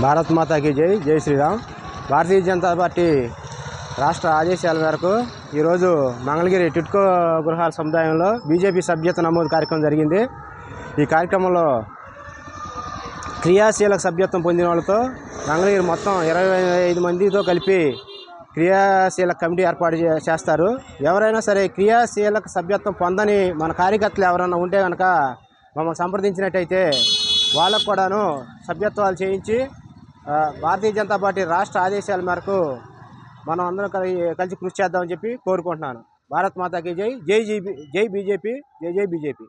భారత్ మాతాకి జై జై శ్రీరామ్. భారతీయ జనతా పార్టీ రాష్ట్ర ఆదేశాల మేరకు ఈరోజు మంగళగిరి టిట్కో గృహాల సముదాయంలో బీజేపీ సభ్యత్వ నమోదు కార్యక్రమం జరిగింది. ఈ కార్యక్రమంలో క్రియాశీలక సభ్యత్వం పొందిన వాళ్ళతో మంగళగిరి మొత్తం ఇరవై ఐదు మందితో కలిపి క్రియాశీలక కమిటీ ఏర్పాటు చే- చేస్తారు. ఎవరైనా సరే క్రియాశీలక సభ్యత్వం పొందని మన కార్యకర్తలు ఎవరైనా ఉంటే కనుక మమ్మల్ని సంప్రదించినట్టయితే వాళ్ళకు కూడాను సభ్యత్వాలు చేయించి భారతీయ జనతా పార్టీ రాష్ట్ర ఆదేశాల మేరకు మనం అందరం కలిసి కలిసి కృషి చేద్దామని చెప్పి కోరుకుంటున్నాను. భారత్ మాతాకి జై జై జై జై బీజేపీ జై జై బీజేపీ.